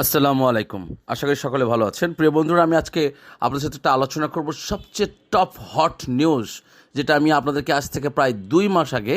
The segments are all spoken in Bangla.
আসসালামু আলাইকুম। আশা করি সকলে ভালো আছেন। প্রিয় বন্ধুরা, আমি আজকে আপনাদের সাথে একটা আলোচনা করব সবচেয়ে টপ হট নিউজ যেটা আমি আপনাদেরকে আজ থেকে প্রায় দুই মাস আগে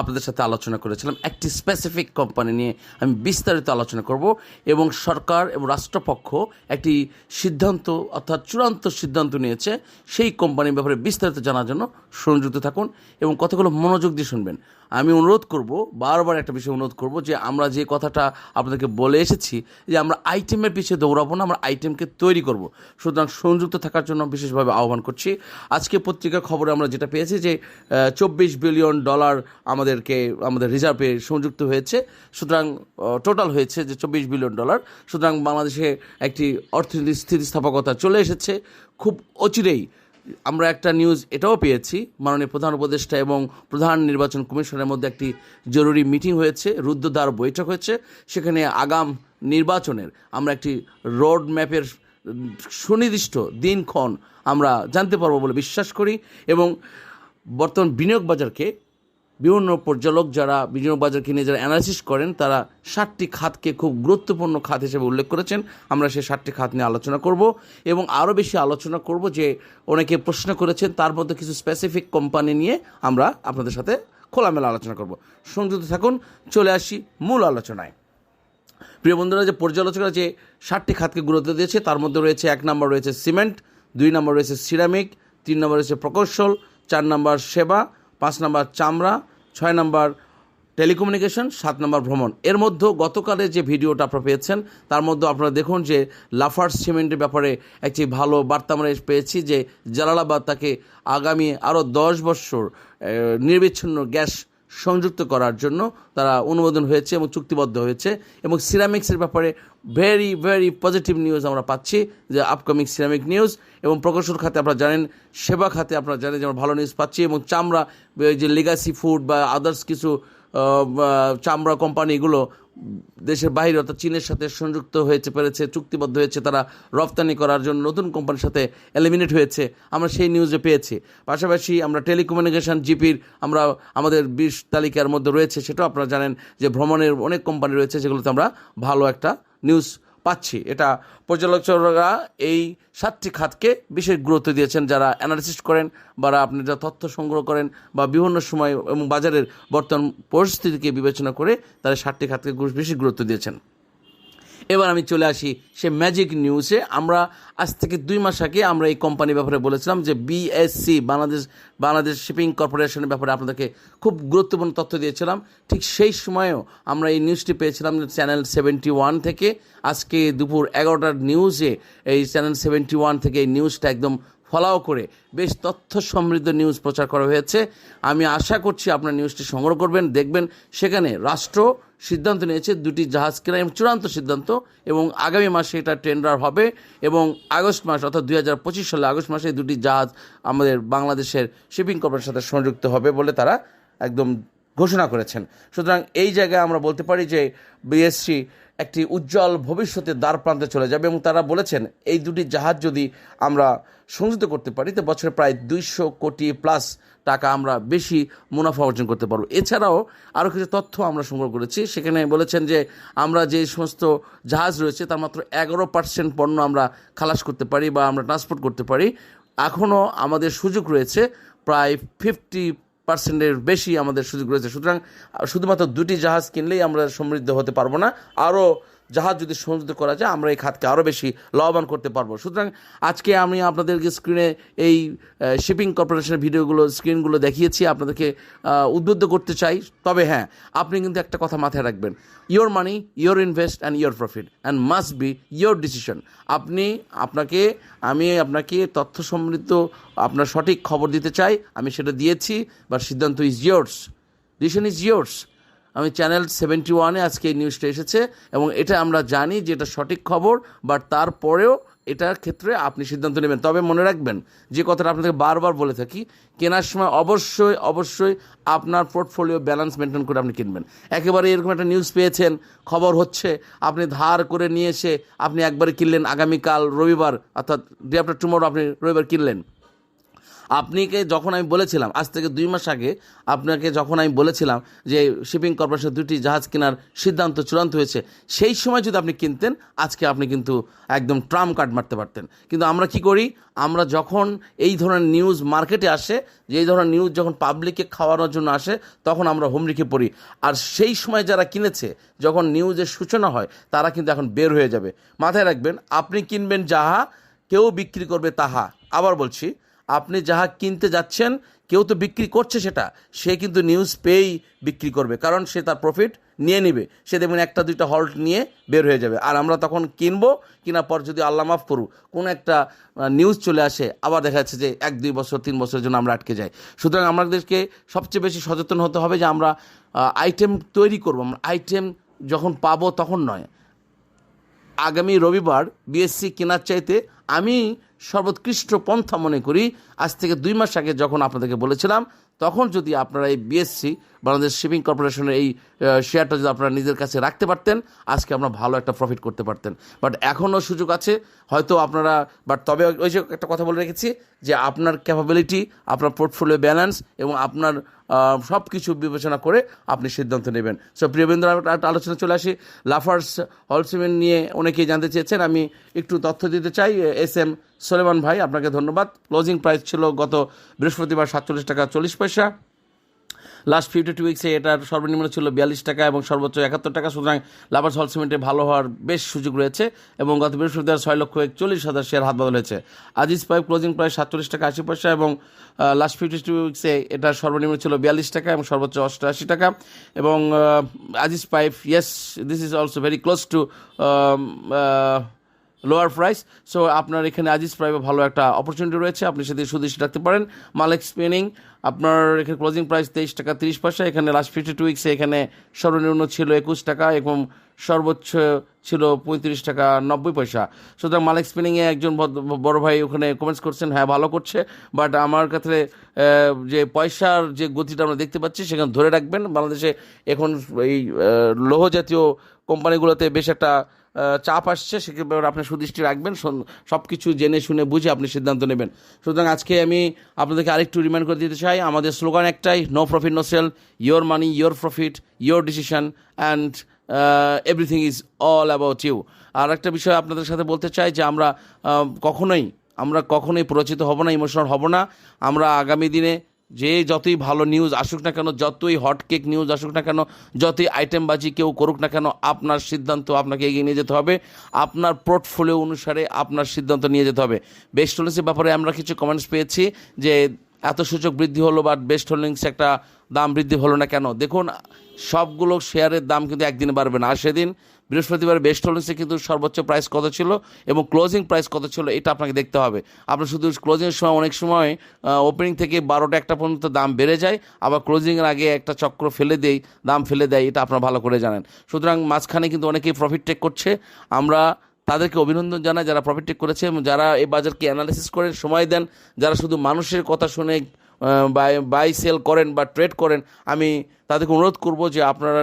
আপনাদের সাথে আলোচনা করেছিলাম। একটি স্পেসিফিক কোম্পানি নিয়ে আমি বিস্তারিত আলোচনা করব এবং সরকার এবং রাষ্ট্রপক্ষ একটি সিদ্ধান্ত, অর্থাৎ চূড়ান্ত সিদ্ধান্ত নিয়েছে সেই কোম্পানির ব্যাপারে বিস্তারিত জানার জন্য। সংযুক্ত থাকুন এবং কতগুলো মনোযোগ দিয়ে শুনবেন। আমি অনুরোধ করব, বারবার একটা বিষয় অনুরোধ করব যে আমরা যে কথাটা আপনাদেরকে বলে এসেছি যে আমরা আইটেমের পিছিয়ে দৌড়াবো না, আমরা আইটেমকে তৈরি করব। সুতরাং সংযুক্ত থাকার জন্য বিশেষভাবে আহ্বান করছি। আজকে পত্রিকার খবরে আমরা যেটা পেয়েছি যে চব্বিশ বিলিয়ন ডলার আমাদেরকে, আমাদের রিজার্ভে সংযুক্ত হয়েছে। সুতরাং টোটাল হয়েছে যে চব্বিশ বিলিয়ন ডলার। সুতরাং বাংলাদেশে একটি অর্থনীতি স্থিতিস্থাপকতা চলে এসেছে। খুব অচিরেই আমরা একটা নিউজ এটাও পেয়েছি, মাননীয় প্রধান উপদেষ্টা এবং প্রধান নির্বাচন কমিশনের মধ্যে একটি জরুরি মিটিং হয়েছে রুদ্ধদ্বার বৈঠক হয়েছে, সেখানে আগাম নির্বাচনের আমরা একটি রোড ম্যাপের সুনির্দিষ্ট দিনক্ষণ আমরা জানতে পারব বলে বিশ্বাস করি এবং বর্তমান বিনিয়োগ বাজারকে বিভিন্ন পর্যালোক যারা বিনিয়োগ বাজারকে নিয়ে যারা অ্যানালিসিস করেন, তারা ষাটটি খাতকে খুব গুরুত্বপূর্ণ খাত হিসেবে উল্লেখ করেছেন। আমরা সেই ষাটটি খাত নিয়ে আলোচনা করব এবং আরও বেশি আলোচনা করব যে অনেকে প্রশ্ন করেছেন, তার মধ্যে কিছু স্পেসিফিক কোম্পানি নিয়ে আমরা আপনাদের সাথে খোলামেলা আলোচনা করব। সংযুক্ত থাকুন, চলে আসি মূল আলোচনায়। প্রিয় বন্ধুরা, যে পর্যালোচকরা যে ষাটটি খাতকে গুরুত্ব দিয়েছে, তার মধ্যে রয়েছে এক নম্বর রয়েছে সিমেন্ট, দুই নম্বর রয়েছে সিরামিক, তিন নম্বর রয়েছে প্রকৌশল, চার নম্বর সেবা পাঁচ নম্বর চামড়া, ছয় নম্বর টেলিকমিউনিকেশন, সাত নম্বর ভ্রমণ। এর মধ্যে গতকালের যে ভিডিওটা আপনারা পেয়েছেন, তার মধ্যে আপনারা দেখুন যে লাফার্স সিমেন্টের ব্যাপারে একটি ভালো বার্তা আমরা পেয়েছি যে জালালাবাদ তাকে আগামী আরও দশ বছর নির্বিচ্ছিন্ন গ্যাস সংযুক্ত করার জন্য তারা অনুমোদন হয়েছে এবং চুক্তিবদ্ধ হয়েছে এবং সিরামিক্সের ব্যাপারে ভেরি ভেরি পজিটিভ নিউজ আমরা পাচ্ছি যে আপকামিং সিরামিক নিউজ এবং প্রকৌশল খাতে আপনারা জানেন, সেবা খাতে আপনারা জানেন যে আমরা ভালো নিউজ পাচ্ছি এবং চামড়া যে লিগাসি ফুড বা আদার্স কিছু চামড়া কোম্পানিগুলো দেশের বাইরে অর্থাৎ চীনের সাথে সংযুক্ত হয়েছে, পেরেছে, চুক্তিবদ্ধ হয়েছে, তারা রপ্তানি করার জন্য নতুন কোম্পানির সাথে এলিমিনেট হয়েছে। আমরা সেই নিউজে পেয়েছি। পাশাপাশি আমরা টেলিকমিউনিকেশন জিপির আমরা আমাদের বিশ তালিকার মধ্যে রয়েছে, সেটাও আপনারা জানেন যে ভ্রমণের অনেক কোম্পানি রয়েছে, যেগুলোতে আমরা ভালো একটা নিউজ পাচ্ছি। এটা পর্যালোচকরা এই সাতটি খাতকে বিশেষ গুরুত্ব দিয়েছেন। যারা অ্যানালিসিস করেন বা আপনি যা তথ্য সংগ্রহ করেন বা বিভিন্ন সময় এবং বাজারের বর্তমান পরিস্থিতিকে বিবেচনা করে তারা সাতটি খাতকে বিশেষ বেশি গুরুত্ব দিয়েছেন। এবার আমি চলে আসি সে ম্যাজিক নিউজে আমরা আজ থেকে দুই মাস আগে আমরা এই কোম্পানির ব্যাপারে বলেছিলাম যে বিএসসি বাংলাদেশ বাংলাদেশ শিপিং কর্পোরেশনের ব্যাপারে আপনাদেরকে খুব গুরুত্বপূর্ণ তথ্য দিয়েছিলাম। ঠিক সেই সময়েও আমরা এই নিউজটি পেয়েছিলাম চ্যানেল সেভেন্টি ওয়ান থেকে। আজকে দুপুর এগারোটার নিউজে এই চ্যানেল সেভেন্টি ওয়ান থেকে এই নিউজটা একদম ফলাও করে বেশ তথ্য সমৃদ্ধ নিউজ প্রচার করা হয়েছে। আমি আশা করছি আপনার নিউজটি সংগ্রহ করবেন, দেখবেন। সেখানে রাষ্ট্র সিদ্ধান্ত নিয়েছে দুটি জাহাজ কেনা এবং চূড়ান্ত সিদ্ধান্ত এবং আগামী মাসে এটা টেন্ডার হবে এবং আগস্ট মাস অর্থাৎ দুই হাজার পঁচিশ সালে আগস্ট মাসে দুটি জাহাজ আমাদের বাংলাদেশের শিপিং কোম্পানির সাথে সংযুক্ত হবে বলে তারা একদম ঘোষণা করেছেন। সুতরাং এই জায়গায় আমরা বলতে পারি যে বিএসসি একটি উজ্জ্বল ভবিষ্যতের দ্বার প্রান্তে চলে যাবে এবং তারা বলেছেন, এই দুটি জাহাজ যদি আমরা সংযুক্ত করতে পারি, তো বছরে প্রায় দুইশো কোটি প্লাস টাকা আমরা বেশি মুনাফা অর্জন করতে পারব। এছাড়াও আরও কিছু তথ্য আমরা সংগ্রহ করেছি। সেখানে বলেছেন যে আমরা যে সমস্ত জাহাজ রয়েছে, তার মাত্র এগারো পার্সেন্ট পণ্য আমরা খালাস করতে পারি বা আমরা ট্রান্সপোর্ট করতে পারি। এখনও আমাদের সুযোগ রয়েছে প্রায় ফিফটি পার্সেন্টের বেশি আমাদের সুযোগ রয়েছে। সুতরাং শুধুমাত্র দুটি জাহাজ কিনলেই আমরা সমৃদ্ধ হতে পারব না। আরও জাহাজ যদি সংযুক্ত করা যায়, আমরা এই খাতকে আরও বেশি লাভবান করতে পারব। সুতরাং আজকে আমি আপনাদেরকে স্ক্রিনে এই শিপিং কর্পোরেশনের ভিডিওগুলো স্ক্রিনগুলো দেখিয়েছি, আপনাদেরকে উদ্বুদ্ধ করতে চাই। তবে হ্যাঁ আপনি কিন্তু একটা কথা মাথায় রাখবেন। Your money your invest and your profit and must be your decision আপনি, আপনাকে, আমি আপনাকে তথ্য সমৃদ্ধ আপনার সঠিক খবর দিতে চাই, আমি সেটা দিয়েছি বা সিদ্ধান্ত is yours decision is yours আমি চ্যানেল সেভেন্টি ওয়ানে আজকে এই নিউজটা এসেছে এবং এটা আমরা জানি যে এটা সঠিক খবর বাট তারপরেও এটার ক্ষেত্রে আপনি সিদ্ধান্ত নেবেন। তবে মনে রাখবেন, যে কথাটা আপনাদেরকে বারবার বলে থাকি, কেনার সময় অবশ্যই অবশ্যই আপনার পোর্টফোলিও ব্যালেন্স মেনটেন করে আপনি কিনবেন। একেবারে এরকম একটা নিউজ পেয়েছেন, খবর হচ্ছে, আপনি ধার করে নিয়ে এসে আপনি একবারে কিনলেন, আগামীকাল রবিবার, অর্থাৎ ডে আফটার টুমোরো আপনি রবিবার কিনলেন। আপনিকে যখন আমি বলেছিলাম, আজ থেকে দুই মাস আগে আপনাকে যখন আমি বলেছিলাম যে শিপিং কর্পোরেশন দুটি জাহাজ কেনার সিদ্ধান্ত চূড়ান্ত হয়েছে, সেই সময় যদি আপনি কিনতেন, আজকে আপনি কিন্তু একদম ট্রাম কার্ড মারতে পারতেন। কিন্তু আমরা কি করি? আমরা যখন এই ধরনের নিউজ মার্কেটে আসে, যে এই ধরনের নিউজ যখন পাবলিককে খাওয়ানোর জন্য আসে, তখন আমরা হোম রেখে পড়ি। আর সেই সময় যারা কিনেছে, যখন নিউজের সূচনা হয়, তারা কিন্তু এখন বের হয়ে যাবে। মাথায় রাখবেন, আপনি কিনবেন যাহা, কেউ বিক্রি করবে তাহা। আবার বলছি আপনি যাহা কিনতে যাচ্ছেন, কেউ তো বিক্রি করছে সেটা, সে কিন্তু নিউজ পেয়েই বিক্রি করবে, কারণ সে তার প্রফিট নিয়ে নিবে। সে দেখবেন একটা, দুইটা হল্ট নিয়ে বের হয়ে যাবে। আর আমরা তখন কিনবো, কেনার পর যদি আল্লাহ মাফ করু কোনো একটা নিউজ চলে আসে, আবার দেখা যাচ্ছে যে এক, দুই বছর, তিন বছরের জন্য আমরা আটকে যাই। সুতরাং আমাদেরকে সবচেয়ে বেশি সচেতন হতে হবে যে আমরা আইটেম তৈরি করব। আমরা আইটেম যখন পাবো তখন নয়। আগামী রবিবার বিএসসি কেনার চাইতে আমি সর্বোৎকৃষ্ট পন্থা মনে করি। আজ থেকে দুই মাস আগে যখন আপনাদেরকে বলেছিলাম, তখন যদি আপনারা এই বিএসসি বাংলাদেশ শিপিং কর্পোরেশনের এই শেয়ারটা যদি আপনারা নিজের কাছে রাখতে পারতেন, আজকে আমরা ভালো একটা প্রফিট করতে পারতেন। বাট এখনও সুযোগ আছে, হয়তো আপনারা বাট তবে ওই যে একটা কথা বলে রেখেছি, যে আপনার ক্যাপাবিলিটি আপনার পোর্টফোলিও ব্যালেন্স এবং আপনার সব কিছু বিবেচনা করে আপনি সিদ্ধান্ত নেবেন। সো প্রিয়বেন্দ্র একটা আলোচনা চলে আসি। লাফার্স হলসিমেন্ট নিয়ে অনেকেই জানতে চেয়েছেন, আমি একটু তথ্য দিতে চাই এস এম সোলেমান ভাই, আপনাকে ধন্যবাদ। ক্লোজিং প্রাইস ছিল গত বৃহস্পতিবার সাতচল্লিশ টাকা চল্লিশ পয়সা। লাস্ট ফিফটি টু উইক্সে এটার সর্বনিম্ন ছিল বিয়াল্লিশ টাকা এবং সর্বোচ্চ একাত্তর টাকা। সুতরাং লাভার্স হল সিমেন্টে ভালো হওয়ার বেশ সুযোগ রয়েছে এবং গত বৃহস্পতিবার ছয় লক্ষ একচল্লিশ হাজার শেয়ার হাত বদল হয়েছে আজিজ পাইপ ক্লোজিং প্রায় সাতচল্লিশ টাকা আশি পয়সা এবং লাস্ট ফিফটি টু উইক্সে এটার সর্বনিম্ন ছিল বিয়াল্লিশ টাকা এবং সর্বোচ্চ অষ্টআশি টাকা। এবং Aziz pipe yes this is also very close to lower price so আপনার এখানে আজিজ প্রাইভে ভালো একটা অপরচুনিটি রয়েছে। আপনি সেটি সুদৃষ্টি রাখতে পারেন। মালেক স্পেনিং আপনার এখানে ক্লোজিং প্রাইস তেইশ টাকা তিরিশ পয়সা। এখানে লাস্ট ফিফটি টু উইক্সে এখানে সর্বনিম্ন ছিল একুশ টাকা এবং সর্বোচ্চ ছিল পঁয়ত্রিশ টাকা নব্বই পয়সা। সুতরাং মালিক স্পিনিংয়ে একজন বড় ভাই ওখানে কমেন্টস করছেন হ্যাঁ ভালো করছে। বাট আমার কাছে যে পয়সার যে গতিটা আমরা দেখতে পাচ্ছি, সেখানে ধরে রাখবেন। বাংলাদেশে এখন এই লৌহ জাতীয় কোম্পানিগুলোতে বেশ একটা চাপ আসছে, সেক্ষেত্রে আপনি সুদৃষ্টি রাখবেন সব কিছু জেনে শুনে বুঝে আপনি সিদ্ধান্ত নেবেন। সুতরাং আজকে আমি আপনাদেরকে আরেকটু রিমাইন্ড করে দিতে চাই, আমাদের স্লোগান একটাই no profit no sell your money your profit your decision and everything is all about you আর একটা বিষয় আপনাদের সাথে বলতে চাই যে আমরা কখনোই আমরা কখনোই প্ররোচিত হব না ইমোশনাল হব না। আমরা আগামী দিনে যে যতই ভালো নিউজ আসুক না কেন, যতই হট কেক নিউজ আসুক না কেন, যতই আইটেমবাজি কেউ করুক না কেন, আপনার সিদ্ধান্ত আপনাকে এগিয়ে নিয়ে যেতে হবে। আপনার পোর্টফোলিও অনুসারে আপনার সিদ্ধান্ত নিয়ে যেতে হবে। বেস্ট হোল্ডিংসের ব্যাপারে আমরা কিছু কমেন্টস পেয়েছি যে এত সূচক বৃদ্ধি হলো বা বেস্ট হোল্ডিংস একটা দাম বৃদ্ধি হলো না কেন? দেখুন, সবগুলো শেয়ারের দাম কিন্তু একদিনে বাড়বে না। আর সেদিন বৃহস্পতিবার বেস্ট হোল্ডিংসে কিন্তু সর্বোচ্চ প্রাইস কত ছিল এবং ক্লোজিং প্রাইস কত ছিল, এটা আপনাকে দেখতে হবে। আপনার শুধু ক্লোজিংয়ের সময়, অনেক সময় ওপেনিং থেকে বারোটা একটা পর্যন্ত দাম বেড়ে যায়, আবার ক্লোজিংয়ের আগে একটা চক্র ফেলে দেয়, দাম ফেলে দেয়, এটা আপনারা ভালো করে জানেন। সুতরাং মাঝখানে কিন্তু অনেকেই প্রফিট টেক করছে। আমরা তাদেরকে অভিনন্দন জানায় যারা প্রফিট টেক করেছে এবং যারা এই বাজারকে অ্যানালিসিস করেন, সময় দেন, যারা শুধু মানুষের কথা শুনে বাই বাই সেল করেন বা ট্রেড করেন, আমি তাদেরকে অনুরোধ করব যে আপনারা